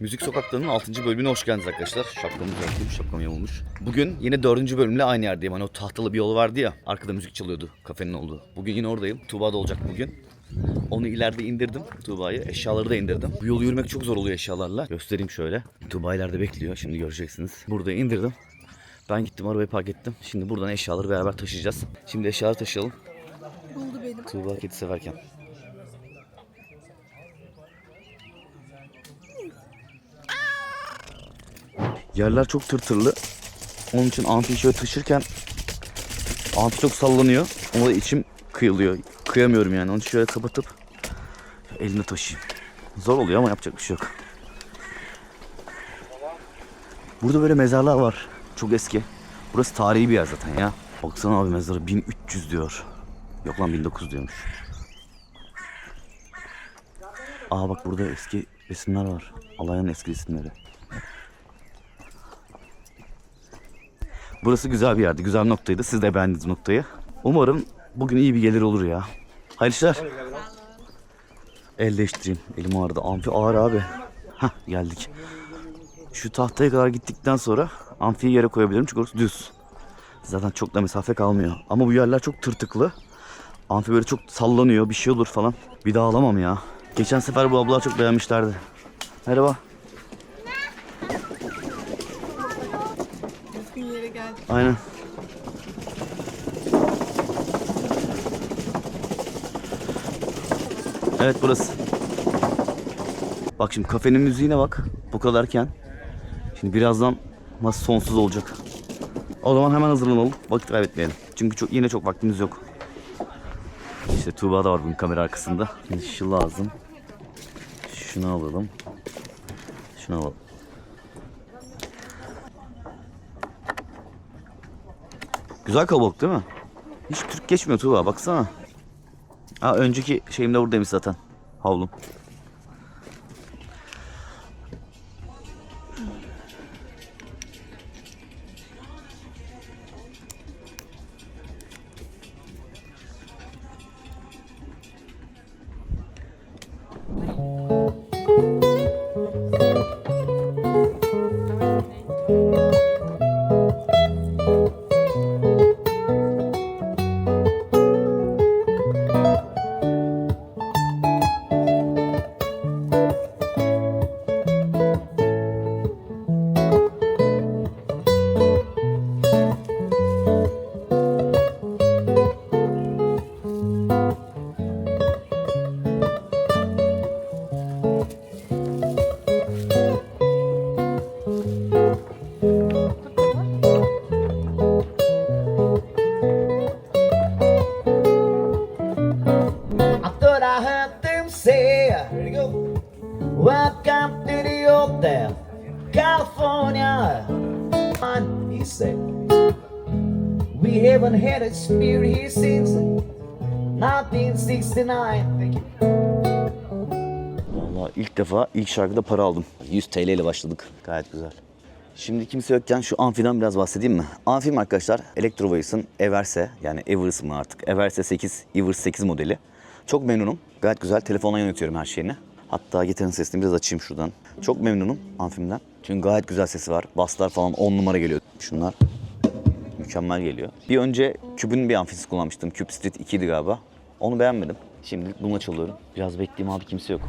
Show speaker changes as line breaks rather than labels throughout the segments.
Müzik Sokakları'nın 6. bölümüne hoş geldiniz arkadaşlar. Şapkamız yokmuş, şapkam yamulmuş. Bugün yine 4. bölümle aynı yerdeyim. Hani o tahtalı bir yol vardı ya, arkada müzik çalıyordu kafenin olduğu. Bugün yine oradayım. Tuğba da olacak bugün. Onu ileride indirdim Tuğba'yı. Eşyaları da indirdim. Bu yolu yürümek çok zor oluyor eşyalarla. Göstereyim şöyle. Tuğba ileride bekliyor. Şimdi göreceksiniz. Burada indirdim. Ben gittim arabayı park ettim. Şimdi buradan eşyaları beraber taşıyacağız. Şimdi eşyaları taşıyalım.
Buldu beni.
Tuğba kedi severken. Yerler çok tırtırlı. Onun için amfiyi şöyle taşırken amfi çok sallanıyor. Ona da içim kıyılıyor. Kıyamıyorum yani. Onu şöyle kapatıp elimle taşıyayım. Zor oluyor ama yapacak bir şey yok. Burada böyle mezarlar var. Çok eski. Burası tarihi bir yer zaten ya. Baksana abi mezarı 1300 diyor. Yok lan 1900 diyormuş. Aa bak burada eski resimler var. Alayın eski resimleri. Burası güzel bir yerdi. Güzel noktaydı. Siz de beğendiniz noktayı. Umarım bugün iyi bir gelir olur ya. Hayırlı işler. El değiştireyim. Elim ağrıdı. Amfi ağır abi. Hah geldik. Şu tahtaya kadar gittikten sonra amfiyi yere koyabilirim çünkü orası düz. Zaten çok da mesafe kalmıyor. Ama bu yerler çok tırtıklı. Amfi böyle çok sallanıyor bir şey olur falan. Bir daha alamam ya. Geçen sefer bu ablalar çok beğenmişlerdi. Merhaba.
Düzgün yere geldik.
Aynen. Evet burası. Bak şimdi kafenin müziğine bak. Bu kadarken. Şimdi birazdan nasıl sonsuz olacak. O zaman hemen hazırlanalım. Vakit kaybetmeyelim. Çünkü çok, yine çok vaktimiz yok. İşte Tuğba da var bugün kamera arkasında. Şimdi şu lazım. Şunu alalım. Şunu alalım. Güzel kalabalık değil mi? Hiç Türk geçmiyor Tuğba baksana. Ha önceki şeyim de buradaymış zaten. Havlum.
Here we go. Welcome to the hotel, California. And he said, We haven't had a spirit here since 1969. Thank
ilk defa ilk şarkıda para aldım. 100 TL ile başladık. Gayet güzel. Şimdi kimse yokken şu amfiden biraz bahsedeyim mi? Amfim arkadaşlar Electrovoice'ın Everse yani Everse mı artık? Everse 8, Everse 8 modeli. Çok memnunum. Gayet güzel. Telefonla yönetiyorum her şeyini. Hatta gitarın sesini biraz açayım şuradan. Çok memnunum amfimden. Çünkü gayet güzel sesi var. Basslar falan 10 numara geliyor. Şunlar mükemmel geliyor. Bir önce Cube'un bir amfisi kullanmıştım. Cube Street 2'ydi galiba. Onu beğenmedim. Şimdi bununla çalıyorum. Biraz bekleyeyim abi kimse yok.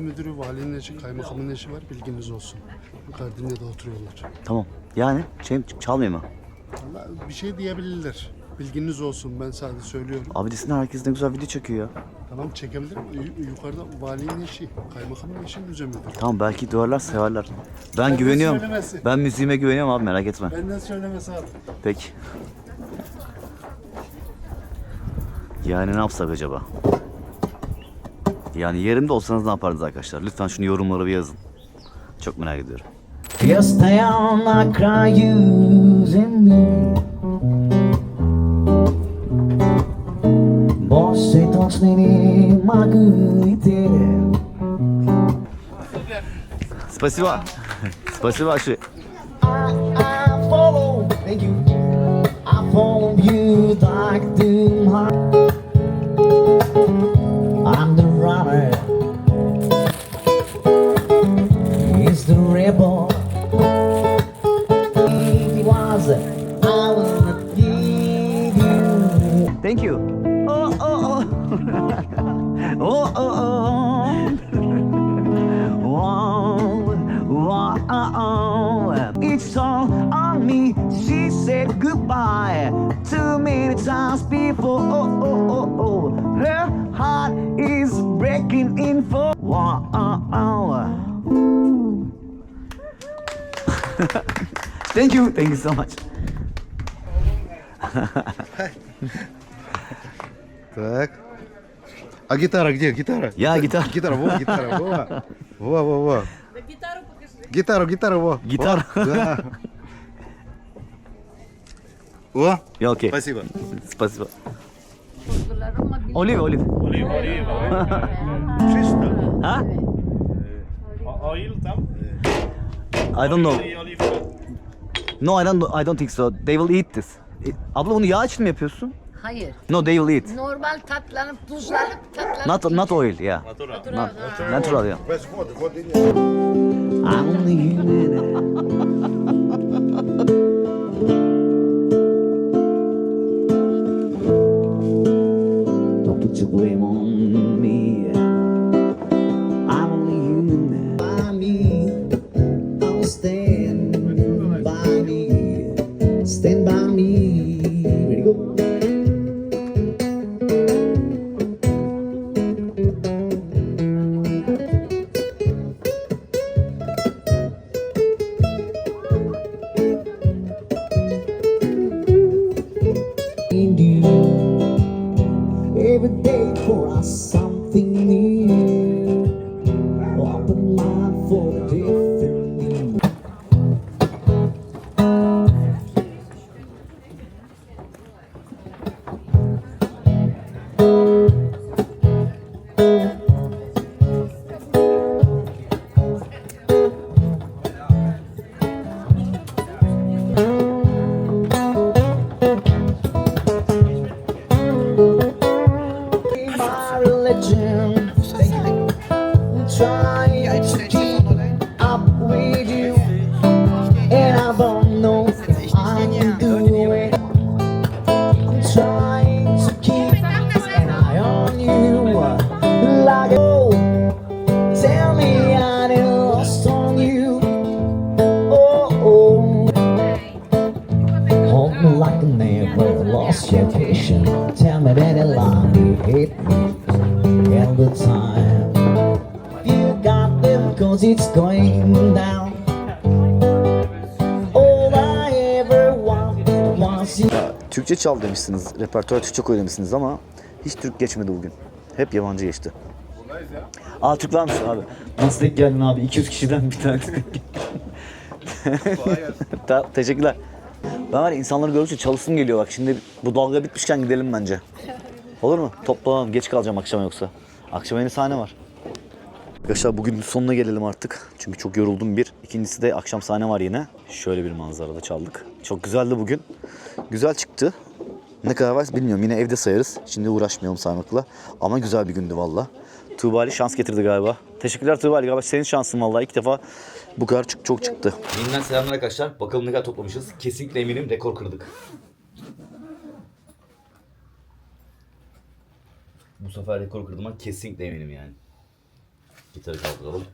Müze müdürü, valinin eşi, kaymakamın eşi var. Bilginiz olsun. Yukarıda de oturuyorlar.
Tamam. Yani şey, çalmayayım mı?
Vallahi bir şey diyebilirler. Bilginiz olsun. Ben sadece söylüyorum.
Abi desinler herkes ne güzel video çekiyor ya.
Tamam çekebilir mi? Yu- Yukarıda valinin eşi, kaymakamın eşi, müze müdürü.
Tamam belki duyarlar severler. Ben
Benden
güveniyorum.
söylemesi.
Ben müziğime güveniyorum abi merak etme.
Benden söylemesi abi.
Peki. Yani ne yapsak acaba? Yani yerimde olsanız ne yapardınız arkadaşlar? Lütfen şunu yorumlara bir yazın. Çok merak ediyorum.
Yes, they are not cry using me. Boss, they don't need my good
Spasiba. Spasiba şu.
I, I follow, thank you. I follow you like the
wow. It's all on me. She said goodbye too many times before. Oh oh oh oh. Her heart is breaking in for. Wow. Thank you. Thank you so much.
Так. А гитара где? Гитара?
Я гитара.
Гитара, во, гитара, во. Во, во, во. Гитару, гитару, во.
Гитара.
Во, Да. О,
Ya okey.
спасибо.
Спасибо. Olive, olive.
Czysta.
Ha?
O, oil tam?
I don't know.
I oliwka.
No, I don't. I don't think so. They will eat this. E, Abla bunu yağ için mi yapıyorsun?
Hayır.
No, they will eat.
Normal tatlanıp tuzlanıp tatlanıp.
Not not oil, yeah.
Natural.
Natural, Not, natural yeah.
Where's water? What did you? I'm human. imagine trying you.
Türkçe çal demişsiniz, repertuar Türkçe koy demişsiniz ama hiç Türk geçmedi bugün. Hep yabancı geçti. Aa Türk varmış abi. Nasıl denk geldin abi? 200 kişiden bir tanesi denk. Ta- teşekkürler. Ben var ya insanları gördükçe çalışsım geliyor bak. Şimdi bu dalga bitmişken gidelim bence. Olur mu? Toplanalım. Geç kalacağım akşam yoksa. Akşam yeni sahne var. Arkadaşlar bugün sonuna gelelim artık. Çünkü çok yoruldum bir. İkincisi de akşam sahne var yine. Şöyle bir manzarada çaldık. Çok güzeldi bugün. Güzel çıktı. Ne kadar var bilmiyorum. Yine evde sayarız. Şimdi uğraşmayalım saymakla. Ama güzel bir gündü valla. Tuğba Ali şans getirdi galiba. Teşekkürler Tuğba Ali. Galiba senin şansın valla. İlk defa bu kadar çok, çok çıktı. Yeniden selamlar arkadaşlar. Bakalım ne kadar toplamışız. Kesinlikle eminim rekor kırdık. Bu sefer rekor kırdığıma kesinlikle eminim yani. Gitarı kaldıralım.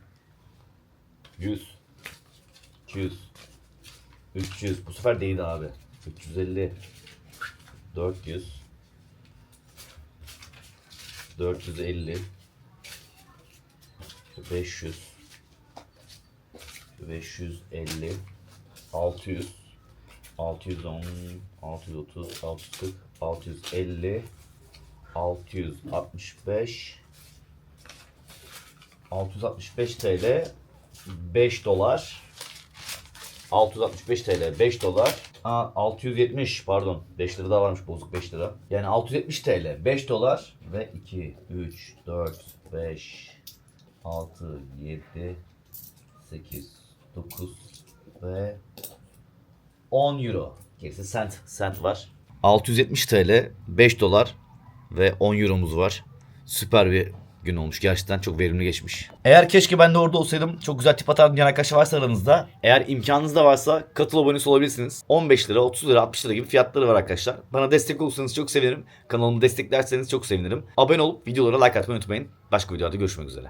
100 200 300 bu sefer değdi abi. 350 400 450 500 550 600 610 630 640 650 665 665 TL 5 dolar 665 TL 5 dolar. Aa, 670 pardon 5 lira daha varmış bozuk 5 lira. Yani 670 TL 5 dolar ve 2 3 4 5 6 7 8 9 ve 10 euro. Gerisi cent cent var. 670 TL 5 dolar ve 10 euromuz var. Süper bir gün olmuş. Gerçekten çok verimli geçmiş. Eğer keşke ben de orada olsaydım çok güzel tip atan diyen arkadaşlar varsa aranızda. Eğer imkanınız da varsa katıl abonesi olabilirsiniz. 15 lira, 30 lira, 60 lira gibi fiyatları var arkadaşlar. Bana destek olursanız çok sevinirim. Kanalımı desteklerseniz çok sevinirim. Abone olup videolara like atmayı unutmayın. Başka videolarda görüşmek üzere.